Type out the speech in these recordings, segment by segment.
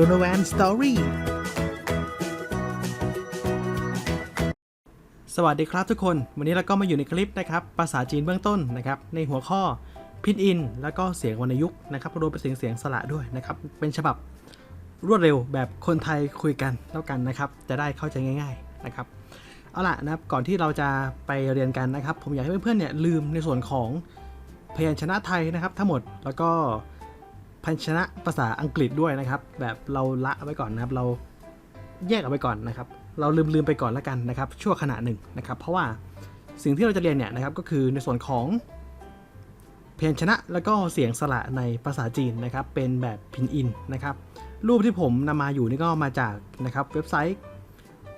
Donovan Story สวัสดีครับทุกคน วันนี้เราก็มาอยู่ในคลิปนะครับ ภาษาจีนเบื้องต้นนะครับ ในหัวข้อพินอิน แล้วก็เสียงวรรณยุกต์นะครับรวมไปถึงเสียงสระด้วยนะครับ เป็นฉบับรวดเร็วแบบคนไทยคุยกันแล้วกันนะครับ จะได้เข้าใจง่าย ๆนะครับ เอาล่ะนะครับ ก่อนที่เราจะไปเรียนกันนะครับ ผมอยากให้เพื่อนๆเนี่ยลืมในส่วนของพยัญชนะไทยนะครับ ทั้งหมดแล้วก็ พยัญชนะภาษาอังกฤษด้วยนะครับ แบบเราละไว้ก่อนนะครับ เราแยกเอาไว้ก่อนนะครับ เราลืมลืมๆไปก่อนแล้วกันนะครับ ชั่วขณะหนึ่งนะครับ เพราะว่าสิ่งที่เราจะเรียนเนี่ยนะครับก็คือในส่วนของพยัญชนะแล้วก็เสียงสระในภาษาจีนนะครับ เป็นแบบพินอินนะครับ รูปที่ผมนำมาอยู่นี่ก็มาจากนะครับเว็บไซต์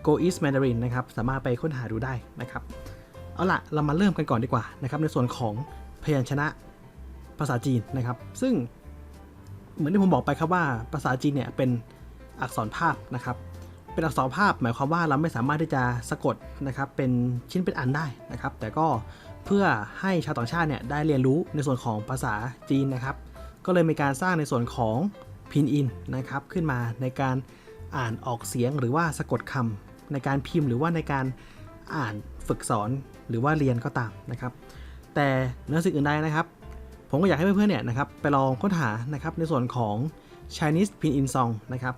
Go East Mandarin นะครับ สามารถไปค้นหาดูได้นะครับ เอาล่ะเรามาเริ่มกันก่อนดีกว่านะครับ ในส่วนของพยัญชนะภาษาจีนนะครับ ซึ่ง เหมือนที่ผมบอกไปครับว่าภาษาจีนเนี่ยเป็นอักษรภาพนะครับ เป็นอักษรภาพหมายความว่าเราไม่สามารถที่จะสะกดนะครับเป็นชิ้นเป็นอันได้นะครับ แต่ก็เพื่อให้ชาวต่างชาติเนี่ยได้เรียนรู้ในส่วนของภาษาจีนนะครับ ก็เลยมีการสร้างในส่วนของพินอินนะครับขึ้นมาในการอ่านออกเสียงหรือว่าสะกดคำในการพิมพ์หรือว่าในการอ่านฝึกสอนหรือว่าเรียนก็ตามนะครับ แต่เหนือสิ่งอื่นใดนะครับ ผมก็อยากให้เพื่อนๆเนี่ยนะครับไปลองค้นหานะครับในส่วนของ Chinese Pinyin Song นะครับ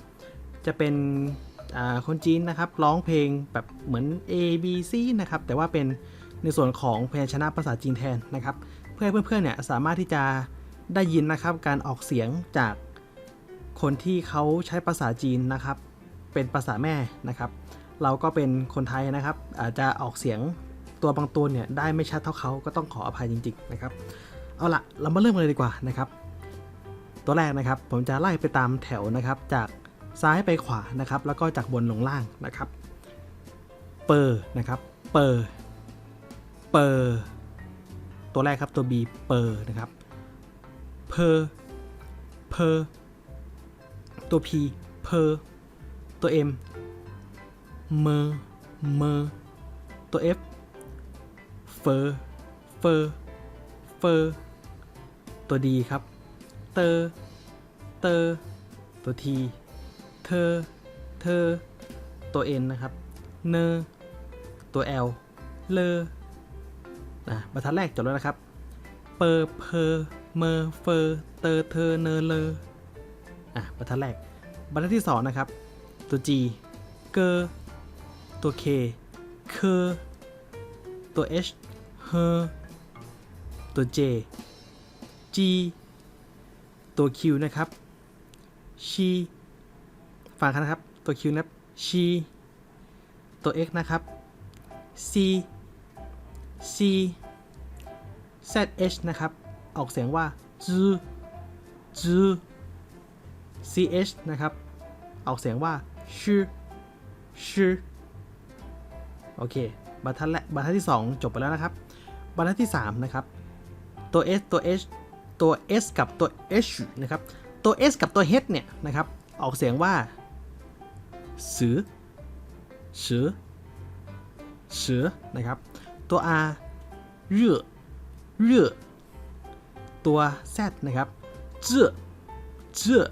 จะเป็นคนจีนนะครับร้องเพลงแบบเหมือน A B C นะครับแต่ว่าเป็นในส่วนของพยัญชนะภาษาจีนแทนนะครับ เพื่อเพื่อนๆเนี่ยสามารถที่จะได้ยินนะครับการออกเสียงจากคนที่เขาใช้ภาษาจีนนะครับ เป็นภาษาแม่นะครับ เราก็เป็นคนไทยนะครับ อาจจะออกเสียงตัวบางตัวเนี่ยได้ไม่ชัดเท่าเขาก็ต้องขออภัยจริงๆนะครับ เอาละเรามาเริ่มกันเลยดีกว่านะครับ ตัวแรกนะครับ ผมจะไล่ไปตามแถวนะครับ จากซ้ายไปขวานะครับ แล้วก็จากบนลงล่างนะครับ เปอร์นะครับ เปอร์เปอร์ตัวแรกครับตัว B เปอร์นะครับ เพอเพอร์ตัว P เพอร์ตัว M เมอเมอตัว F เฟอเฟอ เฟอตัว D ครับ เตอเตอตัว T เธอ เธอ ตัว N นะครับ เนอ ตัว L เลอนะบรรทัดแรกจบแล้วนะครับ เปอร์เพอเมอเฟอเตอเธอ เนอเลออะบรรทัดแรก บรรทัดที่สองนะครับ ตัว G เกอตัว K เคอตัว H เฮอ ตัว J G ตัว Q นะครับ she ฟังกันนะครับ ตัว Q นะครับ she ตัว X นะครับ C C Z H นะครับ ออกเสียงว่า z z C H นะครับ ออกเสียงว่า sh sh โอเค บรรทัดแรกบรรทัดที่ 2 จบไปแล้วนะครับ บรรทัดที่ 3 นะครับ ตัว S ตัว H ตัว S กับตัว H นะครับ ตัว S กับตัว H เนี่ยนะครับ ออกเสียงว่าสือสือสือนะครับ ตัว R เรือเรือตัว Z นะครับเจื้อเจื้อ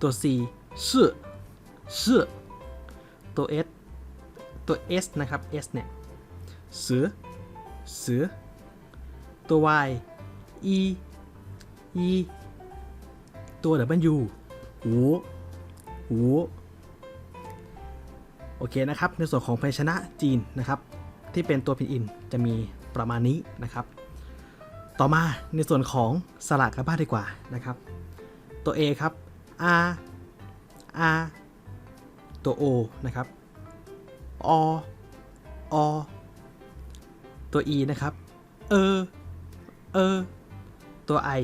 ตัว C ชื่อชื่อตัว S ตัว S นะครับ S เนี่ยเสือเสือ ตัว Y E E ตัว W หูหูโอเคนะครับ ในส่วนของพยัญชนะจีนนะครับ ที่เป็นตัวพินอินจะมีประมาณนี้นะครับ ต่อมาในส่วนของสระกันบ้างดีกว่านะครับ ตัว A ครับ R R ตัว O นะครับออตัว E นะครับ เออ เออ ตัว I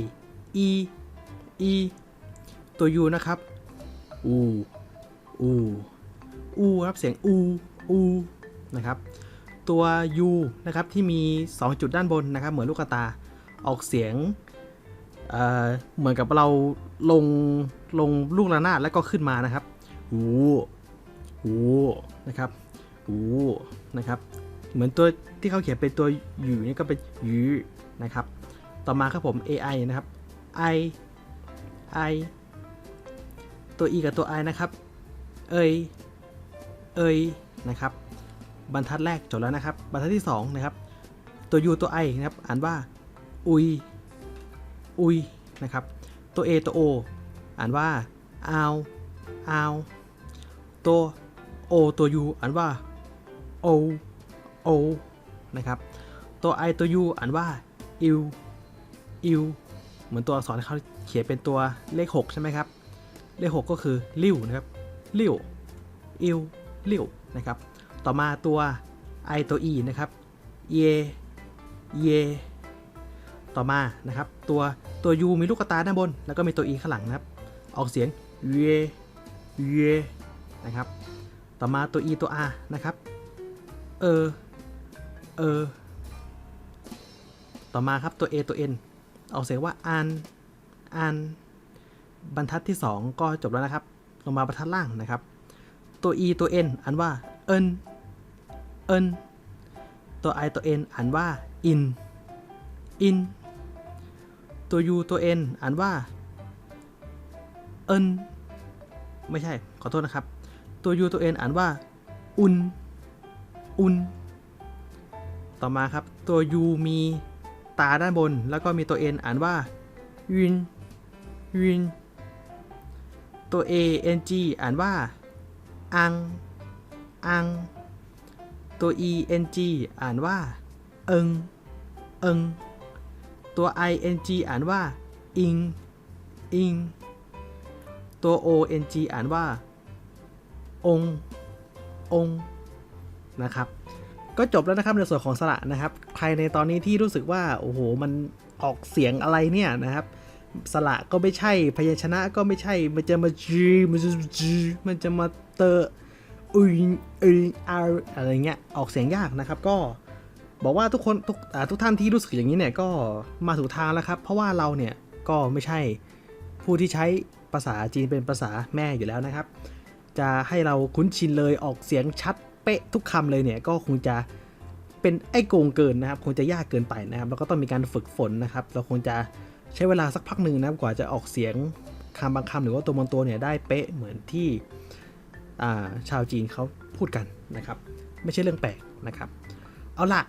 E E ตัว U นะครับอูอูอูครับเสียงอูอูนะครับ ตัว U นะครับที่มี 2 จุดด้านบนนะครับ เหมือนลูกตาออกเสียงเอ่อเหมือนกับเราลงลงลูกระนาดแล้วก็ขึ้นมานะครับหูหูนะครับหูนะครับ เหมือนตัวที่เขาเขียนเป็นตัวยูนี่ก็เป็นยูนะครับ ต่อมาครับผม AI นะครับ I I ตัว e กับตัว i นะครับ เอยเอยนะครับ บรรทัดแรกจบแล้วนะครับ บรรทัดที่ 2 นะครับ ตัว u ตัว i นะครับ อ่านว่า อุย อุย นะครับ ตัว a ตัว o อ่านว่าอาวอาวตัว o ตัว u อ่านว่า o o นะครับ ตัว i ตัว u อ่านว่าอิว อิวเหมือนตัวอักษรที่เขาเขียนเป็นตัวเลข 6 ใช่ไหมครับ เลข 6 ก็คือริ้วนะครับริ้วอิวริ้วนะครับ ต่อมาตัว i ตัว e นะครับเยเยต่อมานะครับ ตัวตัว u มีลูกกระตาด้านบน แล้วก็มีตัว e ข้างหลังนะครับ ออกเสียงเยเยนะครับ ต่อมาตัว e ตัว r นะครับ เออ เออ ต่อมาครับตัว a ตัว n ออกเสียงว่าอันอันบรรทัดที่ 2 ก็จบแล้วนะครับ ลงมาบรรทัดล่างนะครับ ตัว e ตัว n อ่านว่าเอินเอินตัว i ตัว n อ่านว่าอินอินตัว u ตัว n อ่านว่า เอินไม่ใช่ ขอโทษนะครับ ตัว u ตัว n อ่านว่า อุน อุน ต่อมาครับ ตัว u มี ตาด้านบน แล้วก็มีตัว n อ่านว่าวินวินตัว a n g อ่านว่า อัง อัง ตัว e n g อ่านว่า เอิง เอิง ตัว i n g อ่านว่า อิง อิง ตัว o n g อ่านว่า อง อง นะครับ ก็จบแล้วนะครับในส่วนของสระนะครับ ใครในตอนนี้ที่รู้สึกว่าโอ้โหมันออกเสียงอะไรเนี่ยนะครับ สระก็ไม่ใช่พยัญชนะก็ไม่ใช่มันจะมาจีมันจะจีมันจะมาเตออุยอุยอาอะไรเงี้ยออกเสียงยากนะครับก็บอกว่าทุกคนทุกทุกท่านที่รู้สึกอย่างนี้เนี่ยก็มาถูกทางแล้วครับ เพราะว่าเราเนี่ยก็ไม่ใช่ผู้ที่ใช้ภาษาจีนเป็นภาษาแม่อยู่แล้วนะครับ จะให้เราคุ้นชินเลยออกเสียงชัด ป๊ะทุกคำเลยเนี่ยก็คงจะเป็นไอ้โกงเกินนะครับคงจะยากเกินไปนะครับแล้วก็ต้องมีการฝึกฝนนะครับ เราคงจะใช้เวลาสักพักหนึ่งนะกว่าจะออกเสียงคำบางคำหรือว่าตัวบางตัวเนี่ยได้เป๊ะเหมือนที่าชาวจีนเขาพูดกันนะครับ ไม่ใช่เรื่องแปลกนะครับ เอาละ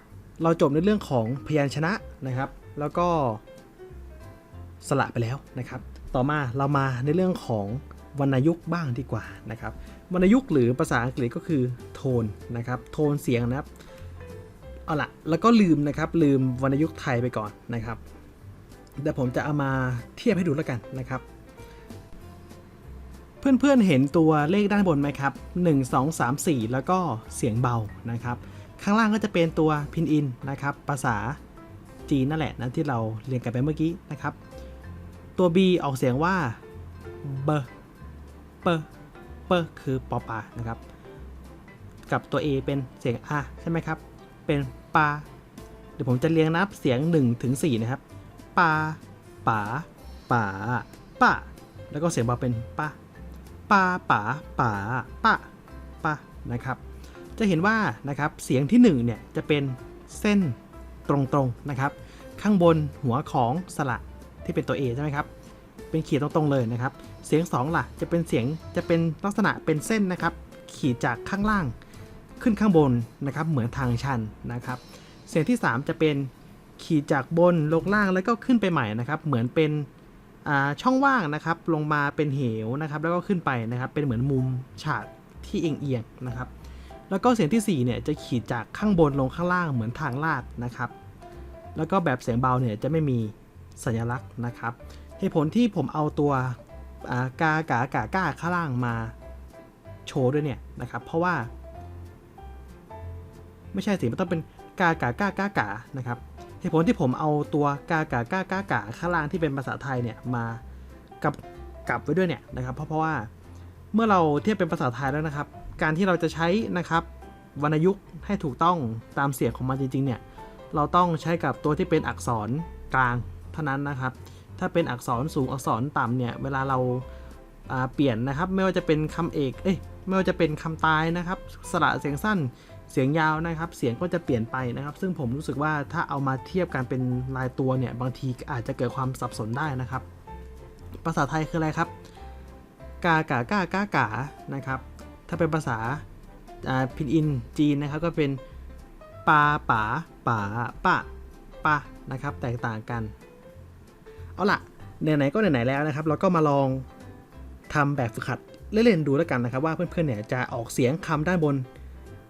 เราจบในเรื่องของพยัญชนะนะครับ แล้วก็สละไปแล้วนะครับ ต่อมาเรามาในเรื่องของ วรรณยุกต์บ้างดีกว่านะครับวรรณยุกต์หรือภาษาอังกฤษก็คือโทนนะครับโทนเสียงนะครับเอาละแล้วก็ลืมนะครับลืมวรรณยุกต์ไทยไปก่อนนะครับเดี๋ยวผมจะเอามาเทียบให้ดูแล้วกันนะครับ เพื่อนๆเห็นตัวเลขด้านบนไหมครับ 1 2 3 4 แล้วก็เสียงเบานะครับ ข้างล่างก็จะเป็นตัวพินอินนะครับ ภาษาจีนนั่นแหละนะที่เราเรียนกันไปเมื่อกี้นะครับ ตัว B ออกเสียงว่าเบ เปเปคือปอปานะครับ กับตัว A เป็นเสียงอะใช่ไหมครับ เป็นปา เดี๋ยวผมจะเรียงนับเสียง 1 ถึง 4 นะครับ ปาป๋าป๋าป้าแล้วก็เสียงเบาเป็นป้าปาป๋าป๋าป้าป้านะครับ จะเห็นว่านะครับเสียงที่1เนี่ยจะเป็นเส้นตรงๆนะครับ ข้างบนหัวของสระที่เป็นตัว A ใช่ไหมครับ เป็นขีดตรงๆเลยนะครับ เสียง2ล่ะจะเป็นเสียงจะเป็นลักษณะเป็นเส้นนะครับ ขีดจากข้างล่างขึ้นข้างบนนะครับ เหมือนทางชันนะครับ เสียงที่ 3 จะเป็นขีดจากบนลงล่างแล้วก็ขึ้นไปใหม่นะครับ เหมือนเป็นอ่าช่องว่างนะครับ ลงมาเป็นเหวนะครับ แล้วก็ขึ้นไปนะครับ เป็นเหมือนมุมฉากที่เอียงๆนะครับ แล้วก็เสียงที่4เนี่ยจะขีดจากข้างบนลงข้างล่างเหมือนทางลาดนะครับ แล้วก็แบบเสียงเบาเนี่ยจะไม่มีสัญลักษณ์นะครับ เหตุผลที่ผมเอาตัว กากากากาข้างล่างมาโชว์ด้วยเนี่ยนะครับ เพราะว่า ไม่ใช่สิมันต้องเป็นกากากากากานะครับเหตุผลที่ผมเอาตัวกากากากากาข้างล่างที่เป็นภาษาไทยเนี่ยมากับกับไว้ด้วยเนี่ยนะครับ เพราะเพราะว่าเมื่อเราเทียบเป็นภาษาไทยแล้วนะครับ การที่เราจะใช้นะครับวรรณยุกต์ให้ถูกต้องตามเสียงของมันจริงๆเนี่ยเราต้องใช้กับตัวที่เป็นอักษรกลางเท่านั้นนะครับ ถ้าเป็นอักษรสูงอักษรต่ำเนี่ย เวลาเราาเปลี่ยนนะครับ ไม่ว่าจะเป็นคำเอก เอ้ย ไม่ว่าจะเป็นคำตายนะครับ สระเสียงสั้น เสียงยาวนะครับ เสียงก็จะเปลี่ยนไปนะครับ ซึ่งผมรู้สึกว่าถ้าเอามาเทียบกันเป็นรายตัวเนี่ย บางทีอาจจะเกิดความสับสนได้นะครับ ภาษาไทยคืออะไรครับ กากากากากานะครับ ถ้าเป็นภาษาอ่าพินอินจีนนะครับ ก็เป็นปาป๋าป๋าปะปะนะครับ แตกต่างกัน เอาล่ะไหนๆก็ไหนๆแล้วนะครับ เราก็มาลองทำแบบฝึกหัดเล่นๆดูแล้วกันนะครับ ว่าเพื่อนๆเนี่ยจะออกเสียงคำด้านบน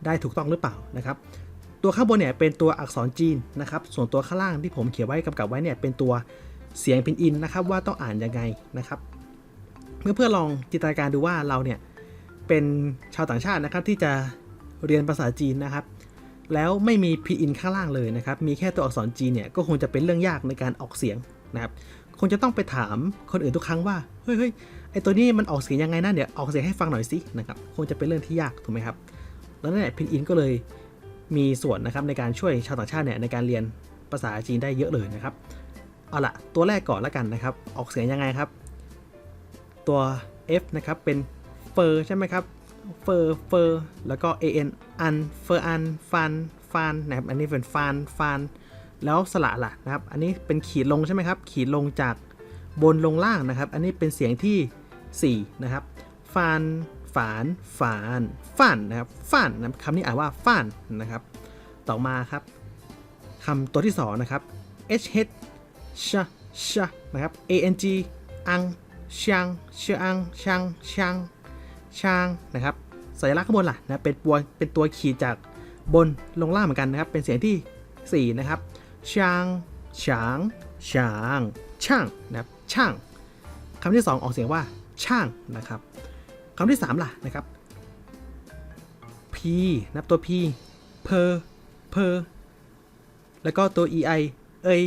ได้ถูกต้องหรือเปล่านะครับ ตัวข้างบนเนี่ยเป็นตัวอักษรจีนนะครับ ส่วนตัวข้างล่างที่ผมเขียนไว้กำกับไว้เนี่ยเป็นตัวเสียงพินอินนะครับ ว่าต้องอ่านยังไงนะครับเมื่อเพื่อนลองจินตนาการดูว่าเราเนี่ยเป็นชาวต่างชาตินะครับที่จะเรียนภาษาจีนนะครับ แล้วไม่มีพินอินข้างล่างเลยนะครับ มีแค่ตัวอักษรจีนเนี่ยก็คงจะเป็นเรื่องยากในการออกเสียงนะครับ คงจะต้องไปถามคนอื่นทุกครั้งว่า เฮ้ยเฮ้ยไอตัวนี้มันออกเสียงยังไงนะเดี๋ยวออกเสียงให้ฟังหน่อยสินะครับ คงจะเป็นเรื่องที่ยากถูกไหมครับ แล้วนั่นแหละพินอินก็เลยมีส่วนนะครับในการช่วยชาวต่างชาติเนี่ยในการเรียนภาษาจีนได้เยอะเลยนะครับ เอาละตัวแรกก่อนแล้วกันนะครับ ออกเสียงยังไงครับ ตัว F นะครับเป็นเฟอร์ใช่ไหมครับเฟอร์เฟอร์แล้วก็ an อันเฟอร์อันฟันฟันนะครับอันนี้เป็นฟันฟัน แล้วสระล่ะนะครับ อันนี้เป็นขีดลงใช่ไหมครับ ขีดลงจากบนลงล่างนะครับ อันนี้เป็นเสียงที่4นะครับฟันฝานฝานฟันนะครับฟันนะครับคำนี้อ่านว่าฟันนะครับ ต่อมาครับคำตัวที่2นะครับ h h ชะชนะครับ a n g อังช่างเชื่ออังช่างช่างชางนะครับสัญลักษณ์ข้างบนล่ะนะเป็นตัวเป็นตัวขีดจากบนลงล่างเหมือนกันนะครับ เป็นเสียงที่ 4 นะครับ ช่างช้างช้างช่างนะครับช่างคำที่ 2 ออกเสียงว่าช่างนะครับคำที่ 3 ล่ะนะครับ p นับตัว p เพอเพอแล้วก็ตัว e i เอย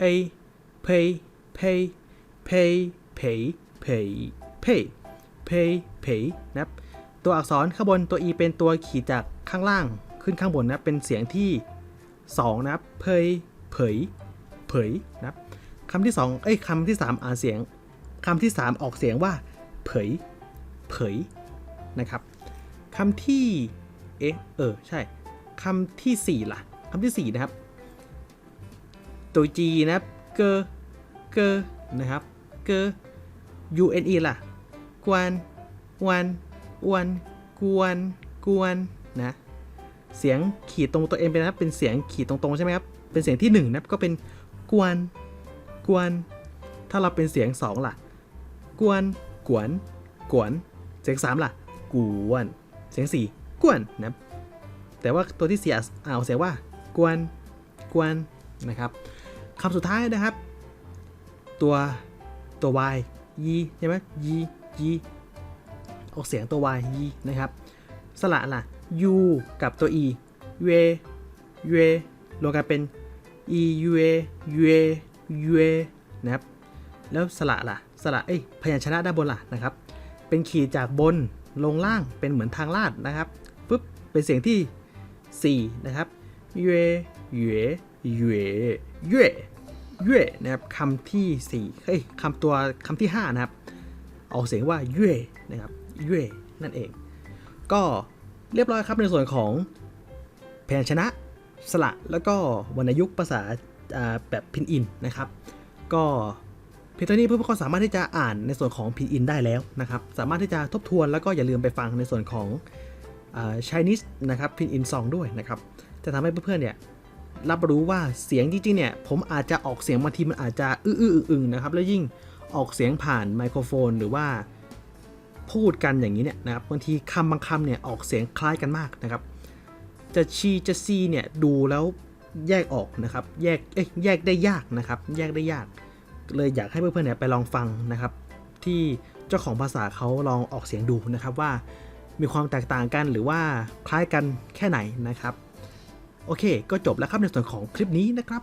เอยเพยเพยเพยเพยเพยเพยเพยเพยนะครับตัวอักษรข้างบนตัว e เป็นตัวขีดจากข้างล่างขึ้นข้างบนนะเป็นเสียงที่ 2นะครับเพยเผย เผยนะครับคำที่2เอ้ยคำที่ 3 อ่านเสียงคำที่ 3 ออกเสียงว่า เผย เผยนะครับคำที่ เอ๊ะ เออ ใช่คำที่ 4 ล่ะคำที่ 4 นะครับ ตัว G นะครับ เกอเกอนะครับ เกอ U N E ล่ะ กวน วันอวนกวน กวน นะ เสียงขีดตรงตัวเองเป็นะครับ เป็นเสียงขีดตรงๆใช่ไหมครับ เป็นเสียงที่1นะครับก็เป็นกวน กวน ถ้าเราเป็นเสียง 2 ล่ะ กวน กวน กวน เสียง 3 ล่ะ กวน เสียง 4 กวนนะครับ แต่ว่าตัวที่เสียอ่าวเสียงว่า กวน กวนนะครับคำสุดท้ายนะครับ ตัวตัว y ยีใช่ไหมยียีออกเสียงตัว y ยีนะครับ สระล่ะ u กับตัว e เวเวรวมกันเป็น e เวเวเวนะครับ แล้วสระล่ะ สระ เอ้ย พยัญชนะด้านบนล่ะนะครับ เป็นขีดจากบนลงล่าง เป็นเหมือนทางลาดนะครับปุ๊บ เป็นเสียงที่ 4 นะครับเวเวเวเวเย่นะครับคำที่4เฮ้ยคำตัวคำที่ 5 นะครับ ออกเสียงว่าเย่นะครับเย่นั่นเอง ก็ เรียบร้อยครับในส่วนของพยัญชนะสระแล้วก็วรรณยุกต์ภาษาแบบพินอินนะครับ ก็เพียงเท่านี้เพื่อนๆก็สามารถที่จะอ่านในส่วนของพินอินได้แล้วนะครับ สามารถที่จะทบทวนแล้วก็อย่าลืมไปฟังในส่วนของชายนิสนะครับพินอินซองด้วยนะครับ จะทำให้เพื่อนๆเนี่ยรับรู้ว่าเสียงจริงๆเนี่ยผมอาจจะออกเสียงบางทีมันอาจจะอื้อๆอึงๆนะครับแล้วยิ่งออกเสียงผ่านไมโครโฟน หรือว่า พูดกันอย่างนี้เนี่ยนะครับบางทีคำบางคำเนี่ยออกเสียงคล้ายกันมากนะครับ จะชีจะซีเนี่ยดูแล้วแยกออกนะครับ แยกเอ้ยแยกได้ยากนะครับ แยกได้ยาก เลยอยากให้เพื่อนๆเนี่ยไปลองฟังนะครับ ที่เจ้าของภาษาเขาลองออกเสียงดูนะครับว่ามีความแตกต่างกันหรือว่าคล้ายกันแค่ไหนนะครับ โอเค ก็จบแล้วครับในส่วนของคลิปนี้นะครับ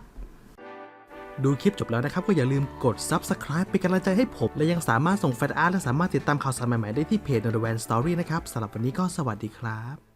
ดูคลิปจบแล้วนะครับ ก็อย่าลืมกด Subscribe เป็นกำลังใจให้ผม และยังสามารถส่งแฟนอาร์ตและสามารถติดตามข่าวสารใหม่ ๆ ได้ที่เพจ n o r w a n Story นะครับสำหรับวันนี้ก็สวัสดีครับ